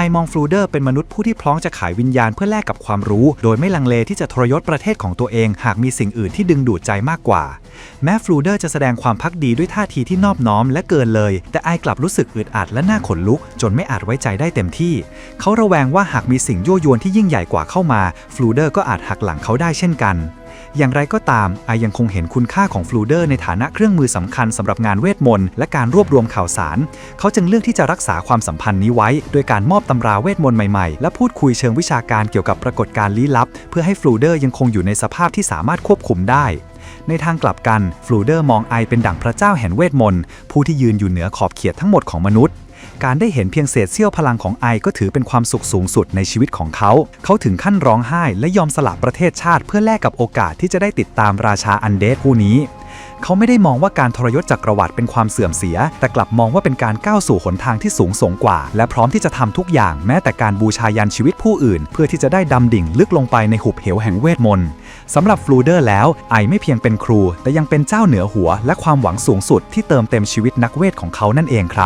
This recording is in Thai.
ไอมองฟลูเดอร์เป็นมนุษย์ผู้ที่พร้อมจะขายวิญญาณเพื่อแลกกับความรู้ โดยไม่ลังเลที่จะทรยศประเทศของตัวเอง หากมีสิ่งอื่นที่ดึงดูดใจมากกว่า แม้ฟลูเดอร์จะแสดงความพักดีด้วยท่าทีที่นอบน้อมและเกินเลย แต่ไอกลับรู้สึกอึดอัดและน่าขนลุก จนไม่อาจไว้ใจได้เต็มที่ เขาระแวงว่าหากมีสิ่งยั่วยวนที่ยิ่งใหญ่กว่าเข้ามาฟลูเดอร์ก็อาจหักหลังเขาได้เช่นกัน อย่างไรก็ตามไอยังคงเห็นคุณค่าของฟลูเดอร์ในฐานะเครื่องมือสำคัญสำหรับงานเวทมนต์และการรวบรวมข่าวสาร เขาจึงเลือกที่จะรักษาความสัมพันธ์นี้ไว้ โดยการมอบตำราเวทมนต์ใหม่ๆ และพูดคุยเชิงวิชาการเกี่ยวกับปรากฏการณ์ลี้ลับ เพื่อให้ฟลูเดอร์ยังคงอยู่ในสภาพที่สามารถควบคุมได้ในทางกลับกัน ฟลูเดอร์มองไอเป็นดั่งพระเจ้าแห่งเวทมนต์ ผู้ที่ยืนอยู่เหนือขอบเขตทั้งหมดของมนุษย์ การได้เห็นเพียงเศษเสี้ยวพลังของไอก็ถือเป็นความสุขสูงสุดในชีวิตของเขา เขาถึงขั้นร้องไห้และยอมสละประเทศชาติ เพื่อแลกกับโอกาสที่จะได้ติดตามราชาอันเดสผู้นี้ เขาไม่ได้มองว่าการทรยศจักรวรรดิเป็นความเสื่อมเสีย แต่กลับมองว่าเป็นการก้าวสู่หนทางที่สูงส่งกว่า และพร้อมที่จะทำทุกอย่างแม้แต่การบูชายันชีวิตผู้อื่น เพื่อที่จะได้ดำดิ่งลึกลงไปในหุบเหวแห่งเวทมนต์สำหรับฟลูเดอร์แล้วไอไม่เพียงเป็นครู แต่ยังเป็นเจ้าเหนือหัว และความหวังสูงสุดที่เติมเต็มชีวิตนักเวทของเขานั่นเองครับ